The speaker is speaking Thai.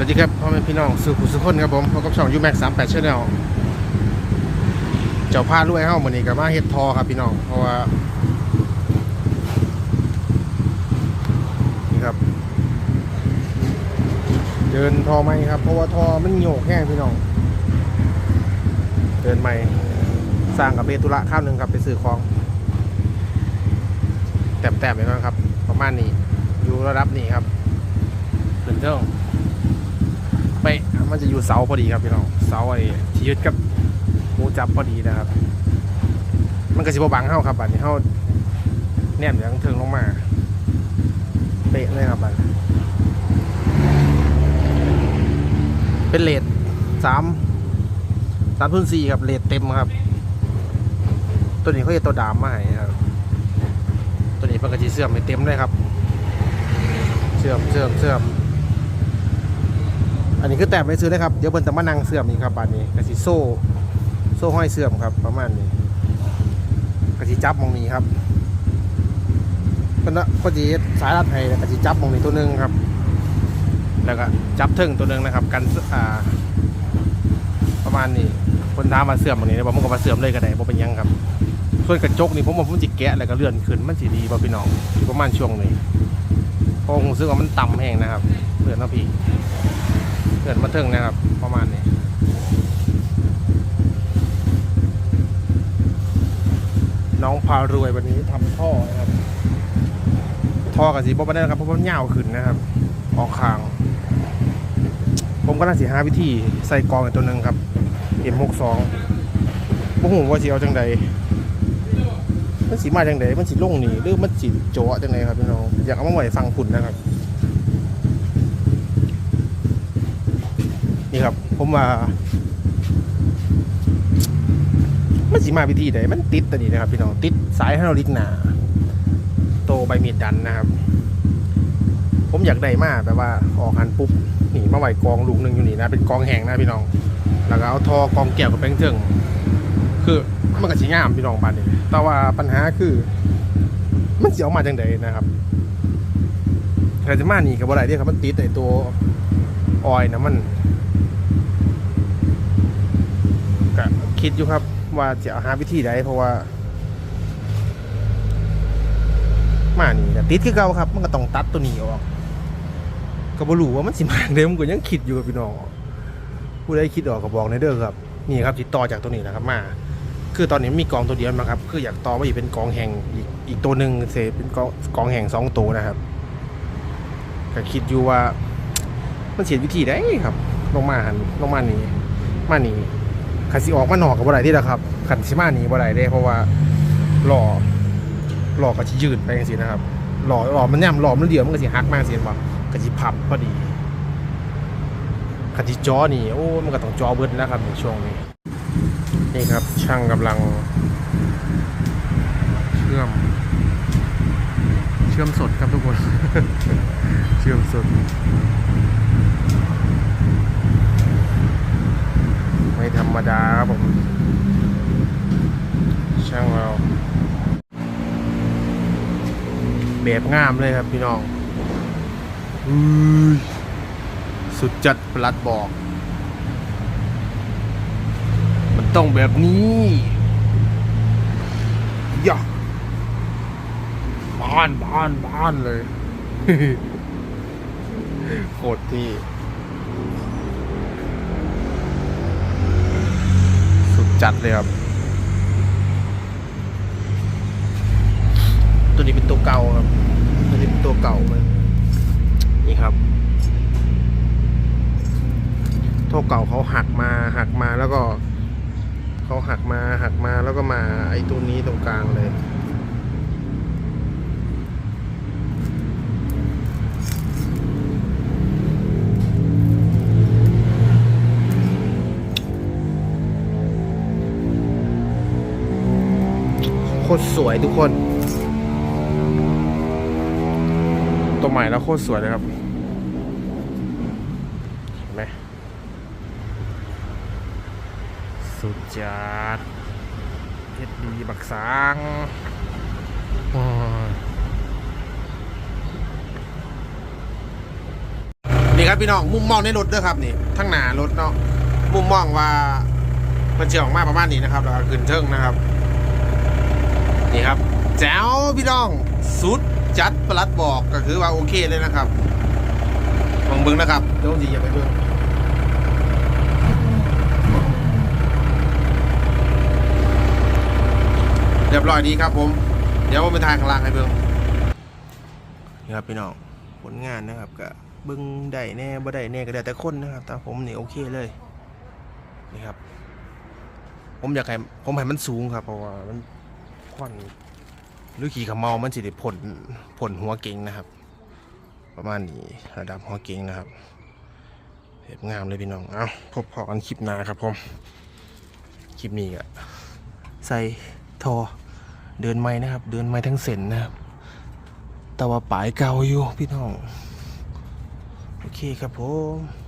สวัสดีครับพ่อแม่พี่น้องสื่อผู้สุคนครับผมพบกับช่องยูแม็กสามแปดชแนลเจ้าผ้ารวยเฮ้ามือนี้กับมาเฮ็ดทอครับพี่น้องเพราะว่านี่ครับ เดินทอไหมครับ เพราะว่าทอมันโยกแห้งพี่น้อง เดินใหม่สร้างกับเบตุระข้าวหนึ่งครับไปซื้อของแต้มๆไปนะครับ ประมาณนี้อยู่ระดับนี้ครับขึ้นเท่ง ไปมันจะอยู่เสาพอดีครับพี่น้องเสาไอ้ที่ยึดกับหมูจับพอดีนะครับ มันก็สิบบังเข้าครับบัดนี้เข้าแนมอย่างเทิงลงมาเป๊ะเลยครับบัดเป็นเลทสามสามทุนสี่ครับเลทเต็มครับ ตัวนี้เขาจะตัวดามมาให้ครับตัวนี้มันก็จะเสื่อมไม่เต็มเลยครับ เสื่อมเสื่อมเสื่อม อันนี้คือแต้มไม่ซื้อเลยครับ เดี๋ยวเพิ่นจะมานั่งเสื่อมนี่ครับบานนี้กระสิโซ่ โซ่ห้อยเสื่อมครับ ประมาณนี้กระสิจับมองนี้ครับเพิ่นว่าพอดีสายรัดให้กระสิจับมองนี้ตัวหนึงครับ แล้วก็จับเทิงตัวหนึงนะครับ กันอ่าประมาณนี้คนถามมาเสื่อมมองนี้บอกมันก็มาเสื่อมเลยก็ได้บ่เป็นยังครับ ส่วนกระจกนี่ผมว่าผมจิแกะแล้วก็เลื่อนขึ้นมันสิดีบ่พี่น้องอยู่ประมาณช่วงนี้พราะผมรู้สึกว่ามันต่ำแห้งนะครับเลื่อนนะพี่ เกิดมาถึงนะครับ ประมาณนี้น้องพารวยวันนี้ทำท่อนะครับท่อกับสีบ๊อบได้นะครับเพราะว่าเหงาขึ้นนะครับ ออกคาง ผมก็น่าสิหาวิธีใส่กรองอีกตัวหนึ่งครับ M62 บ่ฮู้ว่าสิเอาจังใดมันสิมาจังใดมันสิลงนี่หรือมันสิโจะจังใดครับพี่น้องอยากเอามาไว้ฟังฝุ่นนะครับ นี่ครับ ผมว่า มันสิมาวิธีใดมันติดตัวนี้นะครับพี่น้องติดสายไฮดรอลิกหนาโตใบมีดดันนะครับ ผมอยากได้มากแบบว่าออกหันปุ๊บหนีมาไหวกองลูกหนึ่งอยู่นี่นะเป็นกองแห้งนะพี่น้อง แล้วก็เอาทอกองแก้วกับแป้งเทิงคือมันก็สิงามพี่น้องบ้านนี้แต่ว่าปัญหาคือ มันเสิออกมาจังไดนะครับใครจะมาหนีกับอะไรเดียครับมันติดไอตัวออยนะมัน ก็ คิดอยู่ครับ ว่าจะหาวิธีใดเพราะว่า มานี่ติดคือเก่าครับ มันก็ต้องตัดตัวนี้ออกก็บ่รู้ว่ามันสิมาเด้ผมก็ยังคิดอยู่กับพี่น้องผู้ใดคิดออกก็บอกในเด้อครับนี่ครับติดต่อจากตัวนี้นะครับมา คือตอนนี้มีกองตัวเดียวนะครับ คืออยากต่อไปอีกเป็นกองแห่งอีกอีกตัวหนึ่งเสเป็นกองกองแห่งสองตัวนะครับก็คิดอยู่ว่า มันเสียวิธีได้ครับ ลงมาหันลงมานี่มานี่ ขันสิออกมาหนอกกับบ่ได้ที่ละครับขันสิมาหนีบ่ได้เด้เพราะว่าหล่อหล่อก็สิยืดไปจังซี่นะครับหล่อหล่อมันย่ำหล่อมันเดียวมันก็สิหักมากสิบ่ก็สิพับพอดีขันสิจอนี่โอ้มันก็ต้องจอเบิดนะครับในช่วงนี้ นี่ครับช่างกำลัง เชื่อม เชื่อมสดครับทุกคน เชื่อมสด ไม่ธรรมดาครับผม ช่างเราแบบงามเลยครับพี่น้องอุ้ยสุดจัดปลัดบอก มันต้องแบบนี้ย่าบ้านบ้านบ้านเลยโคตรที่ จัดเลยครับ ตัวนี้เป็นตัวเก่าครับ ตัวนี้เป็นตัวเก่าเลยนี่ครับตัวเก่าเขาหักมาหักมาแล้วก็เขาหักมาหักมาแล้วก็มาไอ้ตัวนี้ตรงกลางเลย คตรสวยทุกคน ตัวใหม่แล้วโคตรสวยเลยครับเห็นไหมสุดจัดเฮ็ดดีบักสางว้าวนี่ครับพี่น้องมุมมองในรถเด้อครับนี่ทั้งหน้ารถเนาะมุมมองว่ามันจะออกมาประมาณนี้นะครับแล้วก็ขึ้นเทิงนะครับ นี่ครับ แจ๋วพี่น้องสุดจัดประหลัดบอกก็คือว่าโอเคเลยนะครับลองเบิ้งนะครับเดี๋ยวผมจะอย่าไปเบิ้งเรียบร้อยดีครับผม เดี๋ยวผมไปทายข้างล่างให้เบิ้งนี่ครับพี่น้องผลงานนะครับก็เบิ้งได้แน่บ่ได้แน่ก็ได้แต่คนนะครับแต่ผมนี่โอเคเลยนี่ครับ ผมอยากให้ผมให้มันสูงครับเพราะว่ามัน ควันหรือขี่ขมเมามันสิได้ผลผลหัวเก่งนะครับ ประมาณนี้ระดับหัวเก่งนะครับเห็บงามเลยพี่น้องเอาพบพอกันคลิปหน้าครับผมคลิปนี้ก็ใส่ทอเดินไม้นะครับ เดินไม้ทั้งเส้นนะครับแต่ว่าปลายเก่าอยู่พี่น้อง โอเคครับผม